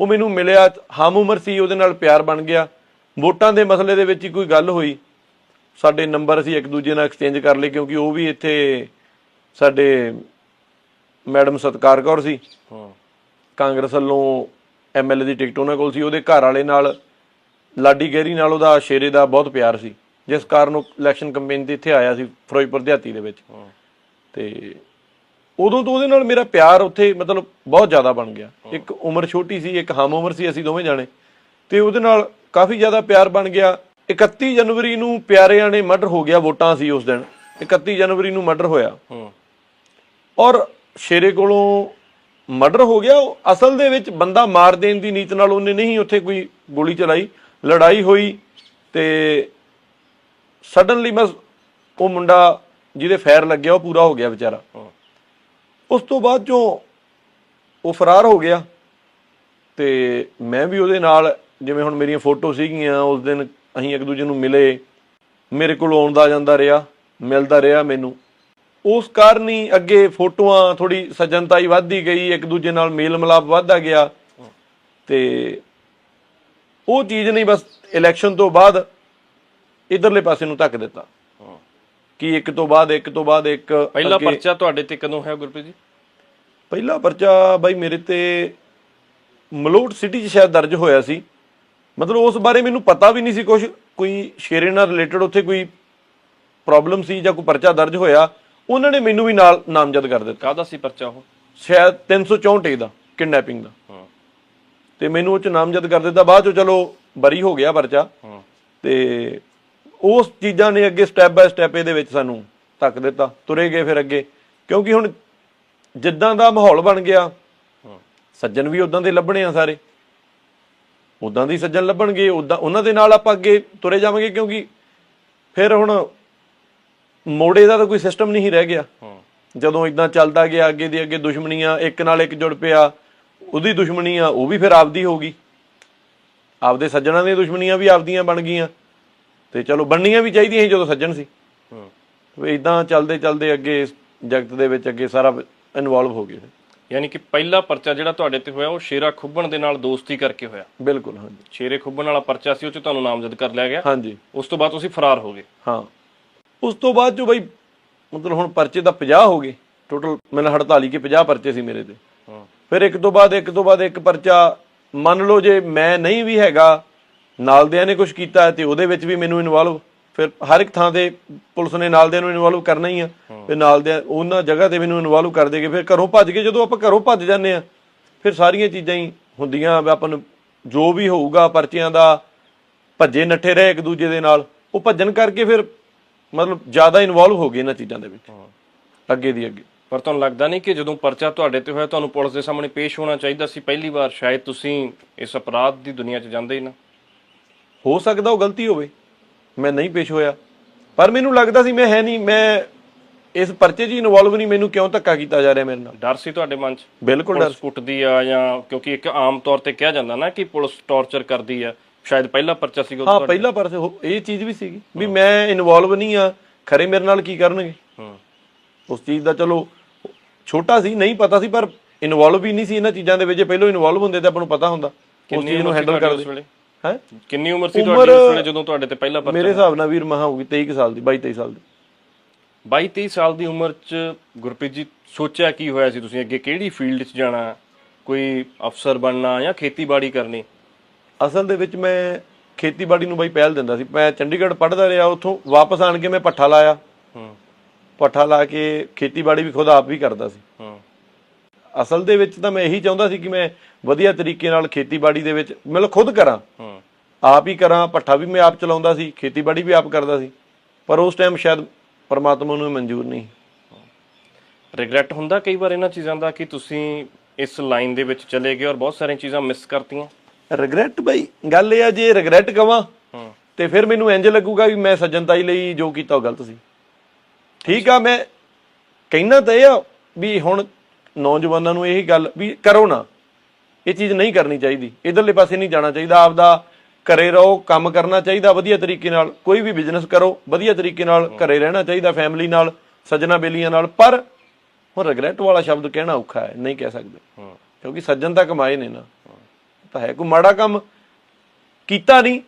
ਉਹ ਮੈਨੂੰ ਮਿਲਿਆ ਹਮ ਉਮਰ ਸੀ ਉਹਦੇ ਨਾਲ ਪਿਆਰ ਬਣ ਗਿਆ। ਵੋਟਾਂ ਦੇ ਮਸਲੇ ਦੇ ਵਿੱਚ ਹੀ ਕੋਈ ਗੱਲ ਹੋਈ। ਸਾਡੇ ਨੰਬਰ ਅਸੀਂ ਇੱਕ ਦੂਜੇ ਨਾਲ ਐਕਸਚੇਂਜ ਕਰ ਲਏ ਕਿਉਂਕਿ ਉਹ ਵੀ ਇੱਥੇ ਸਾਡੇ ਮੈਡਮ ਸਤਕਾਰ ਕੌਰ ਸੀ। ਹਾਂ। ਕਾਂਗਰਸ ਵੱਲੋਂ ਐਮਐਲਏ ਦੀ ਟਿਕਟ ਉਹਨਾਂ ਕੋਲ ਸੀ। ਉਹਦੇ ਘਰ ਵਾਲੇ ਨਾਲ ਲਾਡੀ ਗਹਿਰੀ ਨਾਲ ਉਹਦਾ ਸ਼ੇਰੇ ਦਾ ਬਹੁਤ ਪਿਆਰ ਸੀ। ਜਿਸ ਕਾਰਨ ਉਹ ਇਲੈਕਸ਼ਨ ਕੈਂਪੇਨ ਤੇ ਇੱਥੇ ਆਇਆ ਸੀ ਫਿਰੋਜ਼ਪੁਰ ਦਿਹਾਤੀ ਦੇ ਵਿੱਚ। ਤੇ ਉਦੋਂ ਤੋਂ ਉਹਦੇ ਨਾਲ ਮੇਰਾ ਪਿਆਰ ਉੱਥੇ ਮਤਲਬ ਬਹੁਤ ਜ਼ਿਆਦਾ ਬਣ ਗਿਆ। ਇੱਕ ਉਮਰ ਛੋਟੀ ਸੀ ਇੱਕ ਹਮ ਉਮਰ ਸੀ ਅਸੀਂ ਦੋਵੇਂ ਜਾਣੇ। ਤੇ ਉਹਦੇ ਨਾਲ ਕਾਫੀ ਜ਼ਿਆਦਾ ਪਿਆਰ ਬਣ ਗਿਆ। 31 ਜਨਵਰੀ ਨੂੰ ਪਿਆਰਿਆਂ ਨੇ ਮਰਡਰ ਹੋ ਗਿਆ ਵੋਟਾਂ ਸੀ ਉਸ ਦਿਨ। 31 ਜਨਵਰੀ ਨੂੰ ਮਰਡਰ ਹੋਇਆ। ਹਾਂ। ਔਰ ਸ਼ੇਰੇ ਕੋਲੋਂ ਮਰਡਰ ਹੋ ਗਿਆ। ਉਹ ਅਸਲ ਦੇ ਵਿੱਚ ਬੰਦਾ ਮਾਰ ਦੇਣ ਦੀ ਨੀਤ ਨਾਲ ਉਹਨੇ ਨਹੀਂ ਉੱਥੇ ਕੋਈ ਗੋਲੀ ਚਲਾਈ। ਲੜਾਈ ਹੋਈ ਤੇ ਸਡਨਲੀ ਬਸ ਉਹ ਮੁੰਡਾ ਜਿਹਦੇ ਫਾਇਰ ਲੱਗਿਆ ਉਹ ਪੂਰਾ ਹੋ ਗਿਆ ਵਿਚਾਰਾ। ਹਾਂ। ਉਸ ਤੋਂ ਬਾਅਦ ਜੋ ਉਹ ਫਰਾਰ ਹੋ ਗਿਆ ਤੇ ਮੈਂ ਵੀ ਉਹਦੇ ਨਾਲ, ਜਿਵੇਂ ਹੁਣ ਮੇਰੀਆਂ ਫੋਟੋ ਸੀਗੀਆਂ, ਉਸ ਦਿਨ ਅਸੀਂ ਇੱਕ ਦੂਜੇ ਨੂੰ ਮਿਲੇ, ਮੇਰੇ ਕੋਲ ਆਉਂਦਾ ਜਾਂਦਾ ਰਿਹਾ, ਮਿਲਦਾ ਰਿਹਾ ਮੈਨੂੰ। ਉਸ ਕਾਰਨ ਹੀ ਅੱਗੇ ਫੋਟੋਆਂ ਥੋੜੀ ਸੱਜਣਤਾਈ ਵੱਧਦੀ ਗਈ, ਇੱਕ ਦੂਜੇ ਨਾਲ ਮੇਲ ਮਿਲਾਪ ਵੱਧਦਾ ਗਿਆ। ਤੇ ਉਹ ਚੀਜ਼ ਨਹੀਂ, ਬਸ ਇਲੈਕਸ਼ਨ ਤੋਂ ਬਾਅਦ ਇਧਰਲੇ ਪਾਸੇ ਨੂੰ ਧੱਕ ਦਿੱਤਾ। ਕਿ ਇੱਕ ਤੋਂ ਬਾਅਦ ਇੱਕ ਤੋਂ ਬਾਅਦ ਇੱਕ ਪਹਿਲਾ ਪਰਚਾ ਤੁਹਾਡੇ ਤੇ ਕਦੋਂ ਹੋਇਆ ਗੁਰਪ੍ਰੀਤ ਜੀ? ਪਹਿਲਾ ਪਰਚਾ ਬਾਈ ਮੇਰੇ ਤੇ ਮਲੋਟ ਸਿਟੀ 'ਚ ਸ਼ਾਇਦ ਦਰਜ ਹੋਇਆ ਸੀ। ਮਤਲਬ ਉਸ ਬਾਰੇ ਮੈਨੂੰ ਪਤਾ ਵੀ ਨਹੀਂ ਸੀ ਕੁਝ ਕੋਈ ਸ਼ੇਰੇ ਨਾਲ ਰਿਲੇਟਡ ਉੱਥੇ ਕੋਈ ਪ੍ਰੋਬਲਮ ਸੀ ਜਾਂ ਕੋਈ ਪਰਚਾ ਦਰਜ ਹੋਇਆ ਉਹਨਾਂ ਨੇ ਮੈਨੂੰ ਵੀ ਨਾਲ ਨਾਮਜ਼ਦ ਕਰ ਦਿੱਤਾ। ਕਾਹਦਾ ਸੀ ਪਰਚਾ ਉਹ? ਸ਼ਾਇਦ 364 ਦਾ ਕਿਡਨੈਪਿੰਗ ਦਾ। ਹਾਂ। ਤੇ ਮੈਨੂੰ ਉਹ ਚ ਨਾਮਜ਼ਦ ਕਰ ਦਿੱਤਾ। ਬਾਅਦ ਚੋਂ ਚਲੋ ਬਰੀ ਹੋ ਗਿਆ ਪਰਚਾ। ਹਾਂ। ਤੇ ਉਸ ਚੀਜ਼ਾਂ ਨੇ ਅੱਗੇ ਸਟੈਪ ਬਾਏ ਸਟੈਪ ਇਹਦੇ ਵਿੱਚ ਸਾਨੂੰ ਧੱਕ ਦਿੱਤਾ ਤੁਰੇ ਗਏ ਫਿਰ ਅੱਗੇ। ਕਿਉਂਕਿ ਹੁਣ ਜਿੱਦਾਂ ਦਾ ਮਾਹੌਲ ਬਣ ਗਿਆ ਸੱਜਣ ਵੀ ਉਦਾਂ ਦੇ ਲੱਭਣੇ ਆ ਸਾਰੇ। ਉਦਾਂ ਦੀ ਸੱਜਣ ਲੱਭਣਗੇ ਉਦਾਂ ਉਹਨਾਂ ਦੇ ਨਾਲ ਆਪਾਂ ਅੱਗੇ ਤੁਰੇ ਜਾਵਾਂਗੇ ਕਿਉਂਕਿ ਫਿਰ ਹੁਣ ਮੋੜੇ ਦਾ ਤਾਂ ਕੋਈ ਸਿਸਟਮ ਨਹੀਂ ਰਹਿ ਗਿਆ। ਜਦੋਂ ਇਦਾਂ ਚੱਲਦਾ ਗਿਆ ਅੱਗੇ ਦੀ ਅੱਗੇ ਦੁਸ਼ਮਣੀਆਂ ਇੱਕ ਨਾਲ ਇੱਕ ਜੁੜ ਪਿਆ ਉਹਦੀ ਦੁਸ਼ਮਣੀ ਆ ਉਹ ਵੀ ਫਿਰ ਆਪਦੀ ਹੋ ਗਈ। ਆਪਦੇ ਸੱਜਣਾਂ ਦੀਆਂ ਦੁਸ਼ਮਣੀਆਂ ਵੀ ਆਪਦੀਆਂ ਬਣ ਗਈਆਂ। ਤੇ ਚਲੋ ਬਣਨੀਆਂ ਵੀ ਚਾਹੀਦੀਆਂ ਸੀ ਜਦੋਂ ਸੱਜਣ ਸੀ। ਹਾਂ। ਵੀ ਇਦਾਂ ਚੱਲਦੇ ਚੱਲਦੇ ਅੱਗੇ ਜਗਤ ਦੇ ਵਿੱਚ ਅੱਗੇ ਸਾਰਾ ਇਨਵੋਲਵ ਹੋ ਗਏ ਯਾਨੀ ਕਿ ਪਹਿਲਾ ਪਰਚਾ ਜਿਹੜਾ ਤੁਹਾਡੇ ਤੇ ਹੋਇਆ ਉਹ ਸ਼ੇਰਾ ਖੁੱਬਣ ਦੇ ਨਾਲ ਦੋਸਤੀ ਕਰਕੇ ਹੋਇਆ। ਬਿਲਕੁਲ ਹਾਂਜੀ। ਸ਼ੇਰੇ ਖੁੱਬਣ ਵਾਲਾ ਪਰਚਾ ਸੀ ਉਹ ਚ ਤੁਹਾਨੂੰ ਨਾਮਜ਼ਦ ਕਰ ਲਿਆ ਗਿਆ। ਹਾਂਜੀ। ਉਸ ਤੋਂ ਬਾਅਦ ਤੁਸੀਂ ਫਰਾਰ ਹੋ ਗਏ। ਹਾਂ। ਉਸ ਤੋਂ ਬਾਅਦ ਜੋ ਬਈ ਮਤਲਬ ਹੁਣ ਪਰਚੇ ਤਾਂ 50 ਹੋ ਗਏ। ਟੋਟਲ ਮੈਨੂੰ 48 ਕੇ 50 ਪਰਚੇ ਸੀ ਮੇਰੇ ਤੇ। ਹਾਂ। ਫਿਰ ਇੱਕ ਤੋਂ ਬਾਅਦ ਇੱਕ ਤੋਂ ਬਾਅਦ ਇੱਕ ਪਰਚਾ ਮੰਨ ਲਓ ਜੇ ਮੈਂ ਨਹੀਂ ਵੀ ਹੈਗਾ ਨਾਲਦਿਆਂ ਨੇ ਕੁਝ ਕੀਤਾ ਹੈ ਤੇ ਉਹਦੇ ਵਿੱਚ ਵੀ ਮੈਨੂੰ ਇਨਵੋਲਵ ਫਿਰ ਹਰ ਇੱਕ ਥਾਂ ਤੇ ਪੁਲਿਸ ਨੇ ਨਾਲਦਿਆਂ ਨੂੰ ਇਨਵੋਲਵ ਕਰਨਾ ਹੀ ਆ। ਫਿਰ ਨਾਲਦਿਆਂ ਉਹਨਾਂ ਜਗ੍ਹਾ ਤੇ ਮੈਨੂੰ ਇਨਵੋਲਵ ਕਰ ਦੇਗੇ ਫਿਰ ਘਰੋਂ ਭੱਜ ਕੇ ਜਦੋਂ ਆਪਾਂ ਘਰੋਂ ਭੱਜ ਜਾਂਦੇ ਆ ਫਿਰ ਸਾਰੀਆਂ ਚੀਜ਼ਾਂ ਹੀ ਹੁੰਦੀਆਂ ਆਪਾਂ ਨੂੰ ਜੋ ਵੀ ਹੋਊਗਾ ਪਰਚਿਆਂ ਦਾ ਭੱਜੇ ਨੱਠੇ ਰਹੇ ਇੱਕ ਦੂਜੇ ਦੇ ਨਾਲ ਉਹ ਭੱਜਣ ਕਰਕੇ ਫਿਰ ਮਤਲਬ ਜ਼ਿਆਦਾ ਇਨਵੋਲਵ ਹੋ ਗਏ ਇਹਨਾਂ ਚੀਜ਼ਾਂ ਦੇ ਵਿੱਚ। ਅੱਗੇ ਦੀ ਅੱਗੇ। ਪਰ ਤੁਹਾਨੂੰ ਲੱਗਦਾ ਨਹੀਂ ਕਿ ਜਦੋਂ ਪਰਚਾ ਤੁਹਾਡੇ ਤੇ ਹੋਇਆ ਤੁਹਾਨੂੰ ਪੁਲਿਸ ਦੇ ਸਾਹਮਣੇ ਪੇਸ਼ ਹੋਣਾ ਚਾਹੀਦਾ ਸੀ? ਪਹਿਲੀ ਵਾਰ ਸ਼ਾਇਦ ਤੁਸੀਂ ਇਸ ਅਪਰਾਧ ਦੀ ਦੁਨੀਆ 'ਚ ਜਾਂਦੇ ਹੀ ਨਾ। ਹੋ ਸਕਦਾ ਉਹ ਗਲਤੀ ਹੋਵੇ। ਮੈਂ ਨਹੀਂ ਪੇਸ਼ ਹੋਇਆ। ਪਰ ਮੈਨੂੰ ਲੱਗਦਾ ਸੀ ਮੈਂ ਹੈ ਨਹੀਂ ਮੈਂ ਇਸ ਪਰਚੇ 'ਚ ਇਨਵੋਲਵ ਨਹੀਂ ਮੈਨੂੰ ਕਿਉਂ ਧੱਕਾ ਕੀਤਾ ਜਾ ਰਿਹਾ ਮੇਰੇ ਨਾਲ? ਡਰ ਸੀ ਤੁਹਾਡੇ ਮਨ 'ਚ? ਬਿਲਕੁਲ ਡਰ। ਕੁੱਟਦੀ ਆ ਜਾਂ ਕਿਉਂਕਿ ਇੱਕ ਆਮ ਤੌਰ ਤੇ ਕਿਹਾ ਜਾਂਦਾ ਨਾ ਕਿ ਪੁਲਿਸ ਟੌਰਚਰ ਕਰਦੀ ਆ। ਸ਼ਾਇਦ ਪਹਿਲਾ ਪਰਚਾ ਸੀਗਾ ਹਾਂ ਤੁਹਾਡਾ ਪਹਿਲਾ ਪਰਚੇ ਹੋ- ਇਹ ਚੀਜ਼ ਵੀ ਸੀਗੀ ਵੀ ਮੈਂ ਇਨਵੋਲਵ ਨਹੀਂ ਆ ਖਰੇ ਮੇਰੇ ਨਾਲ ਕੀ ਕਰਨਗੇ? ਹਾਂ। ਉਸ ਚੀਜ਼ ਦਾ ਚਲੋ ਛੋਟਾ ਸੀ ਨਹੀਂ ਪਤਾ ਸੀ ਪਰ ਇਨਵੋਲਵ ਵੀ ਨਹੀਂ ਸੀ ਇਹਨਾਂ ਚੀਜ਼ਾਂ ਦੇ ਵਿੱਚ। ਪਹਿਲਾਂ ਇਨਵੋਲਵ ਹੁੰਦੇ ਤਾਂ ਆਪਾਂ ਨੂੰ ਪਤਾ ਹੁੰਦਾ। ਉਸ ਚੀਜ਼ ਨੂੰ ਸੀ ਹੈਂਡਲ ਕਰਦੇ। ਹੈ? ਕਿੰਨੀ ਉਮਰ ਸੀ ਤੁਹਾਡੀ ਉਸ ਵੇਲੇ ਜਦੋਂ ਤੁਹਾਡੇ ਤੇ ਪਹਿਲਾ ਪਰਚਾ ਮੇਰੇ ਹਿਸਾਬ ਨਾਲ ਵੀਰ ਮਹਾ ਹੋਊਗੀ 23 ਕੁ ਸਾਲ ਦੀ 22 23 ਸਾਲ ਦੀ। 22 23 ਸਾਲ ਦੀ ਉਮਰ 'ਚ ਗੁਰਪ੍ਰੀਤ ਜੀ ਸੋਚਿਆ ਕੀ ਹੋਇਆ ਸੀ ਤੁਸੀਂ ਅੱਗੇ? ਕਿਹੜੀ ਫੀਲਡ 'ਚ ਜਾਣਾ? ਕੋਈ ਅਫਸਰ ਬਣਨਾ ਜਾਂ ਖੇਤੀਬਾੜੀ ਕਰਨੀ? ਅਸਲ ਦੇ ਵਿੱਚ ਮੈਂ ਖੇਤੀਬਾੜੀ ਨੂੰ ਬਈ ਪਹਿਲ ਦਿੰਦਾ ਸੀ। ਮੈਂ ਚੰਡੀਗੜ੍ਹ ਪੜ੍ਹਦਾ ਰਿਹਾ ਉੱਥੋਂ ਵਾਪਸ ਆਣ ਕੇ ਮੈਂ ਪੱਠਾ ਲਾਇਆ। ਹੂੰ। ਪੱਠਾ ਲਾ ਕੇ ਖੇਤੀਬਾੜੀ ਵੀ ਖੁਦ ਆਪ ਵੀ ਕਰਦਾ ਸੀ। ਹੂੰ। ਅਸਲ ਦੇ ਵਿੱਚ ਤਾਂ ਮੈਂ ਇਹੀ ਚਾਹੁੰਦਾ ਸੀ ਕਿ ਮੈਂ ਵਧੀਆ ਤਰੀਕੇ ਨਾਲ ਖੇਤੀਬਾੜੀ ਦੇ ਵਿੱਚ ਮਤਲਬ ਖੁਦ ਕਰਾਂ। ਹੂੰ। ਆਪ ਹੀ ਕਰਾਂ ਪੱਠਾ ਵੀ ਮੈਂ ਆਪ ਚਲਾਉਂਦਾ ਸੀ ਖੇਤੀਬਾੜੀ ਵੀ ਆਪ ਕਰਦਾ ਸੀ। ਪਰ ਉਸ ਟਾਈਮ ਸ਼ਾਇਦ ਪਰਮਾਤਮਾ ਨੂੰ ਮਨਜ਼ੂਰ ਨਹੀਂ। ਰਿਗਰੈਟ ਹੁੰਦਾ ਕਈ ਵਾਰ ਇਹਨਾਂ ਚੀਜ਼ਾਂ ਦਾ ਕਿ ਤੁਸੀਂ ਇਸ ਲਾਈਨ ਦੇ ਵਿੱਚ ਚਲੇ ਗਏ ਔਰ ਬਹੁਤ ਸਾਰੀਆਂ ਚੀਜ਼ਾਂ ਮਿਸ ਕਰਤੀਆਂ। ਰਿਗਰੈਟ ਬਈ ਗੱਲ ਇਹ ਆ ਜੇ ਰਿਗਰੈਟ ਕਵਾਂ ਤੇ ਫਿਰ ਮੈਨੂੰ ਇੰਜ ਲੱਗੂਗਾ ਵੀ ਮੈਂ ਸੱਜਣਤਾਈ ਲਈ ਜੋ ਕੀਤਾ ਉਹ ਗਲਤ ਸੀ। ਠੀਕ ਆ ਮੈਂ ਕਹਿਣਾ ਤਾਂ ਇਹ ਆ ਵੀ ਹੁਣ ਨੌਜਵਾਨਾਂ ਨੂੰ ਇਹੀ ਗੱਲ ਵੀ ਕਰੋ ਨਾ। ਇਹ ਚੀਜ਼ ਨਹੀਂ ਕਰਨੀ ਚਾਹੀਦੀ। ਇਧਰਲੇ ਪਾਸੇ ਨਹੀਂ ਜਾਣਾ ਚਾਹੀਦਾ ਆਪਦਾ ਘਰੇ ਰਹੋ ਕੰਮ ਕਰਨਾ ਚਾਹੀਦਾ ਵਧੀਆ ਤਰੀਕੇ ਨਾਲ ਕੋਈ ਵੀ ਬਿਜ਼ਨਸ ਕਰੋ ਵਧੀਆ ਤਰੀਕੇ ਨਾਲ ਘਰੇ ਰਹਿਣਾ ਚਾਹੀਦਾ ਫੈਮਿਲੀ ਨਾਲ ਸੱਜਣਾ ਬੇਲੀਆਂ ਨਾਲ ਪਰ ਹੁਣ ਰਿਗਰੈਟ ਵਾਲਾ ਸ਼ਬਦ ਕਹਿਣਾ ਔਖਾ ਹੈ ਨਹੀਂ ਕਹਿ ਸਕਦੇ। ਕਿਉਂਕਿ ਸੱਜਣ ਤਾਂ ਕਮਾਏ ਨੇ ਨਾ। ਤਾਂ ਹੈ ਕੋਈ ਮਾੜਾ ਕੰਮ ਕੀਤਾ ਨਹੀਂ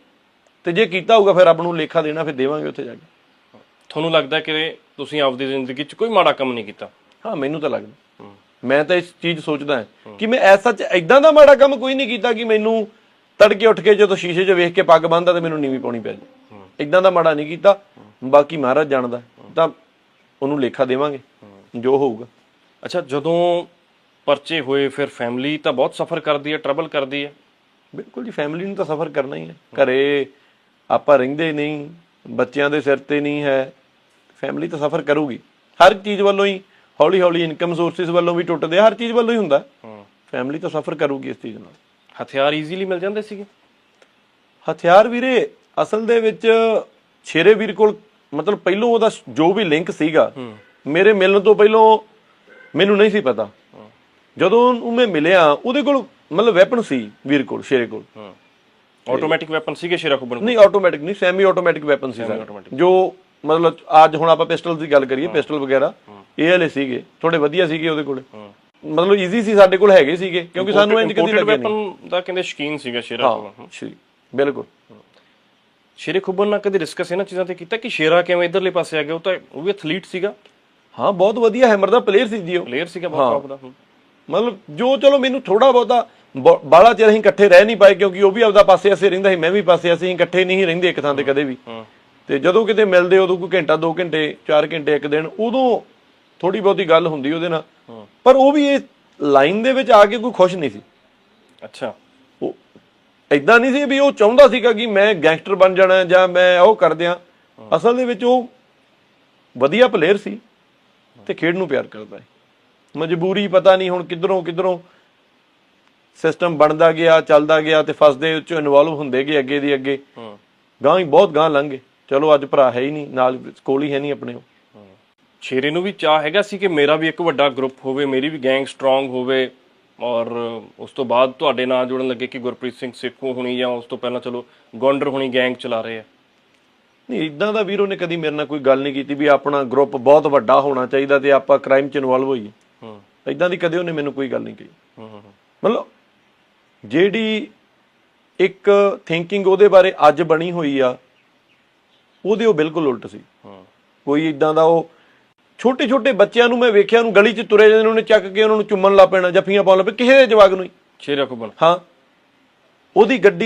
ਤੇ ਜੇ ਕੀਤਾ ਹੋਊਗਾ ਫਿਰ ਰੱਬ ਨੂੰ ਲੇਖਾ ਦੇਣਾ ਫਿਰ ਦੇਵਾਂਗੇ ਉੱਥੇ ਜਾ ਕੇ। ਤੁਹਾਨੂੰ ਲੱਗਦਾ ਕਿ ਤੁਸੀਂ ਆਪਦੀ ਜ਼ਿੰਦਗੀ 'ਚ ਕੋਈ ਮਾੜਾ ਕੰਮ ਨਹੀਂ ਕੀਤਾ? ਹਾਂ ਮੈਨੂੰ ਤਾਂ ਲੱਗਦਾ। ਮੈਂ ਤਾਂ ਇਸ ਚੀਜ਼ ਸੋਚਦਾ ਕਿ ਮੈਂ ਐਸਾ ਚ ਇਦਾਂ ਦਾ ਮਾੜਾ ਕੰਮ ਕੋਈ ਨਹੀਂ ਕੀਤਾ ਕਿ ਮੈਨੂੰ ਤੜਕੇ ਉੱਠ ਕੇ ਜਦੋਂ ਸ਼ੀਸ਼ੇ 'ਚ ਵੇਖ ਕੇ ਪੱਗ ਬੰਨਦਾ ਤੇ ਮੈਨੂੰ ਨੀਵੀਂ ਪਾਉਣੀ ਪੈ ਜੇ ਇਦਾਂ ਦਾ ਮਾੜਾ ਨਹੀਂ ਕੀਤਾ। ਬਾਕੀ ਮਹਾਰਾਜ ਜਾਣਦਾ। ਤਾਂ ਉਹਨੂੰ ਲੇਖਾ ਦੇਵਾਂਗੇ। ਜੋ ਹੋਊਗਾ। ਅੱਛਾ ਜਦੋਂ ਪਰਚੇ ਹੋਏ ਫਿਰ ਫੈਮਿਲੀ ਤਾਂ ਬਹੁਤ ਸਫਰ ਕਰਦੀ ਹੈ ਟਰਬਲ ਕਰਦੀ ਹੈ? ਬਿਲਕੁਲ ਜੀ ਫੈਮਿਲੀ ਨੂੰ ਤਾਂ ਸਫਰ ਕਰਨਾ ਹੀ ਹੈ। ਘਰੇ ਆਪਾਂ ਰਹਿੰਦੇ ਨਹੀਂ ਬੱਚਿਆਂ ਦੇ ਸਿਰ ਤੇ ਨਹੀਂ ਹੈ। ਫੈਮਿਲੀ ਤਾਂ ਸਫਰ ਕਰੂਗੀ। ਹਰ ਚੀਜ਼ ਵੱਲੋਂ ਹੀ ਹੌਲੀ ਹੌਲੀ ਇਨਕਮ ਸੋਰਸਿਸ ਵੱਲੋਂ ਵੀ ਟੁੱਟਦੇ ਹਰ ਚੀਜ਼ ਵੱਲੋਂ ਹੀ ਹੁੰਦਾ। ਫੈਮਿਲੀ ਤਾਂ ਸਫਰ ਕਰੂਗੀ ਇਸ ਚੀਜ਼ ਨਾਲ। ਹਥਿਆਰ ਈਜ਼ੀਲੀ ਮਿਲ ਜਾਂਦੇ ਸੀਗੇ। ਹਥਿਆਰ ਵੀਰੇ ਅਸਲ ਦੇ ਵਿੱਚ ਸ਼ੇਰੇ ਵੀਰ ਕੋਲ ਮਤਲਬ ਪਹਿਲੋਂ ਉਹਦਾ ਜੋ ਵੀ ਲਿੰਕ ਸੀਗਾ ਮੇਰੇ ਮਿਲਣ ਤੋਂ ਪਹਿਲੋਂ ਮੈਨੂੰ ਨਹੀਂ ਸੀ ਪਤਾ। ਜਦੋਂ ਉਹਨੂੰ ਮੈਂ ਮਿਲਿਆ ਉਹਦੇ ਕੋਲ ਮਤਲਬ ਵੈਪਨ ਸੀ ਵੀਰ ਕੋਲ ਸ਼ੇਰੇ ਕੋਲ। ਆਟੋਮੈਟਿਕ ਵੈਪਨ ਸੀਗੇ ਸ਼ੇਰਾ ਕੋਲ? ਨਹੀਂ ਆਟੋਮੈਟਿਕ ਨਹੀਂ ਸੈਮੀ ਆਟੋਮੈਟਿਕ ਵੈਪਨ ਸੀ ਸਾਰੇ। ਜੋ ਮਤਲਬ ਅੱਜ ਹੁਣ ਆਪਾਂ ਪਿਸਟਲ ਦੀ ਗੱਲ ਕਰੀਏ ਪਿਸਟਲ ਵਗੈਰਾ ਇਹ ਵਾਲੇ ਸੀਗੇ ਥੋੜੇ ਵਧੀਆ ਸੀਗੇ ਉਹਦੇ ਕੋਲ। ਮਤਲਬ ਈਜ਼ੀ ਸੀ ਸਾਡੇ ਕੋਲ ਹੈਗੇ ਸੀਗੇ ਕਿਉਂਕਿ ਸਾਨੂੰ ਇੰਜ ਕਦੀ ਲੱਗਿਆ ਨਹੀਂ। ਦਾ ਕਹਿੰਦੇ ਸ਼ਕੀਨ ਸੀਗਾ ਸ਼ੇਰਾ ਹਾਂ ਸ਼੍ਰੀ ਬਿਲਕੁਲ। ਸ਼ੇਰੇ ਖੁਬਨ ਨਾਲ ਕਦੇ ਡਿਸਕਸ ਇਹਨਾਂ ਚੀਜ਼ਾਂ ਤੇ ਕੀਤਾ ਕਿ ਸ਼ੇਰਾ ਕਿਵੇਂ ਇਧਰਲੇ ਪਾਸੇ ਆ ਗਿਆ ਉਹ ਤਾਂ ਉਹ ਵੀ ਐਥਲੀਟ ਸੀਗਾ। ਹਾਂ ਬਹੁਤ ਵਧੀਆ ਹੈਮਰ ਦਾ ਪਲੇਅਰ ਸੀ ਜੀ ਉਹ। ਪਲੇਅਰ ਸੀਗਾ ਬਹੁਤ ਟੌਪ ਦਾ। ਮਤਲਬ ਜੋ ਚਲੋ ਮੈਨੂੰ ਥੋੜਾ ਬਹੁਤਾ ਬ- ਬਾਹਲਾ ਚਿਰ ਅਸੀਂ ਇਕੱਠੇ ਰਹਿ ਨਹੀਂ ਪਾਏ ਕਿਉਂਕਿ ਉਹ ਵੀ ਆਪਦਾ ਪਾਸੇ ਅਸੇ ਰਹਿੰਦਾ ਸੀ ਮੈਂ ਵੀ ਪਾਸੇ ਅਸੀਂ ਇਕੱਠੇ ਨਹੀਂ ਰਹਿੰਦੇ ਇੱਕ ਥਾਂ ਤੇ ਕਦੇ ਵੀ। ਤੇ ਜਦੋਂ ਕਿਤੇ ਮਿਲਦੇ ਉਦੋਂ ਕੋਈ ਘੰਟਾ 2 ਘੰਟੇ 4 ਘੰਟੇ ਇੱਕ ਦਿਨ ਉਦੋਂ ਥੋੜੀ ਬਹੁਤੀ ਗੱਲ ਹੁੰਦੀ ਉਹਦੇ ਨਾਲ। ਪਰ ਉਹ ਵੀ ਇਹ ਲਾਈਨ ਦੇ ਵਿੱਚ ਆ ਕੇ ਕੋਈ ਖੁਸ਼ ਨਹੀਂ ਸੀ। ਅੱਛਾ। ਉਹ ਇਦਾਂ ਨਹੀਂ ਸੀ ਵੀ ਉਹ ਚਾਹੁੰਦਾ ਸੀਗਾ ਕਿ ਮੈਂ ਗੈਂਗਸਟਰ ਬਣ ਜਾਣਾ ਜਾਂ ਮੈਂ ਉਹ ਕਰ ਦਿਆਂ। ਅਸਲ ਦੇ ਵਿੱਚ ਉਹ ਵਧੀਆ ਪਲੇਅਰ ਸੀ ਤੇ ਖੇਡ ਨੂੰ ਪਿਆਰ ਕਰਦਾ ਹੈ ਮਜਬੂਰੀ ਪਤਾ ਨਹੀਂ ਹੁਣ ਕਿੱਧਰੋਂ ਕਿੱਧਰੋਂ ਸਿਸਟਮ ਬਣਦਾ ਗਿਆ ਚੱਲਦਾ ਗਿਆ ਤੇ ਫਸਦੇ ਉੱਚ ਇਨਵੋਲਵ ਹੁੰਦੇ ਗਏ ਅੱਗੇ ਦੀ ਅੱਗੇ। ਹੂੰ। ਗਾਂ ਹੀ ਬਹੁਤ ਗਾਂ ਲੰਘ ਚਲੋ ਅੱਜ ਭਰਾ ਹੈ ਹੀ ਨਹੀਂ ਨਾਲ ਕੋਲ ਹੀ ਹੈ ਨਹੀਂ ਆਪਣੇ ਉਹ ਸ਼ੇਰੇ ਨੂੰ ਵੀ ਚਾਹ ਹੈਗਾ ਸੀ ਕਿ ਮੇਰਾ ਵੀ ਇੱਕ ਵੱਡਾ ਗਰੁੱਪ ਹੋਵੇ ਮੇਰੀ ਵੀ ਗੈਂਗ ਸਟਰੋਂਗ ਹੋਵੇ ਔਰ ਉਸ ਤੋਂ ਬਾਅਦ ਤੁਹਾਡੇ ਨਾਲ ਜੁੜਨ ਲੱਗੇ ਕਿ ਗੁਰਪ੍ਰੀਤ ਸਿੰਘ ਸੇਖੂ ਹੁਣੀ ਜਾਂ ਉਸ ਤੋਂ ਪਹਿਲਾਂ ਚਲੋ ਗੌਂਡਰ ਹੁਣੀ ਗੈਂਗ ਚਲਾ ਰਹੇ ਆ। ਨਹੀਂ ਇਦਾਂ ਦਾ ਵੀਰੋ ਨੇ ਕਦੀ ਮੇਰੇ ਨਾਲ ਕੋਈ ਗੱਲ ਨਹੀਂ ਕੀਤੀ ਵੀ ਆਪਣਾ ਗਰੁੱਪ ਬਹੁਤ ਵੱਡਾ ਹੋਣਾ ਚਾਹੀਦਾ ਤੇ ਆਪਾਂ ਕ੍ਰਾਈਮ 'ਚ ਇਨਵੋਲਵ ਹੋਈਏ। ਹੂੰ। ਇਦਾਂ ਦੀ ਕਦੇ ਉਹਨੇ ਮੈਨੂੰ ਕੋਈ ਗੱਲ ਨਹੀਂ ਕਹੀ। ਹੂੰ ਹੂੰ ਮਤਲਬ ਜਿਹੜੀ ਇੱਕ ਥਿੰਕਿੰਗ ਉਹਦੇ ਬਾਰੇ ਅੱਜ ਬਣੀ ਹੋਈ ਆ ਉਹਦੇ ਉਹ ਬਿਲਕੁਲ ਉਲਟ ਸੀ। ਹੂੰ। ਕੋਈ ਇਦਾਂ ਦਾ ਉਹ ਛੋਟੇ ਛੋਟੇ ਬੱਚਿਆਂ ਨੂੰ ਮੈਂ ਵੇਖਿਆ ਉਹਨੂੰ ਗਲੀ 'ਚ ਤੁਰੇ ਜਾਂਦੇ ਨੇ ਉਹਨੇ ਚੱਕ ਕੇ ਉਹਨਾਂ ਨੂੰ ਚੁੰਮਣ ਲੱਗ ਪੈਣਾ ਜੱਫੀਆਂ ਪਾਉਣ ਲੱਗ ਪਏ ਕਿਸੇ ਦੇ ਜਵਾਗ ਨੂੰ ਹੀ। ਸ਼ੇਰਾ ਖੁਬਨ ਹਾਂ। ਉਹਦੀ ਗੱਡੀ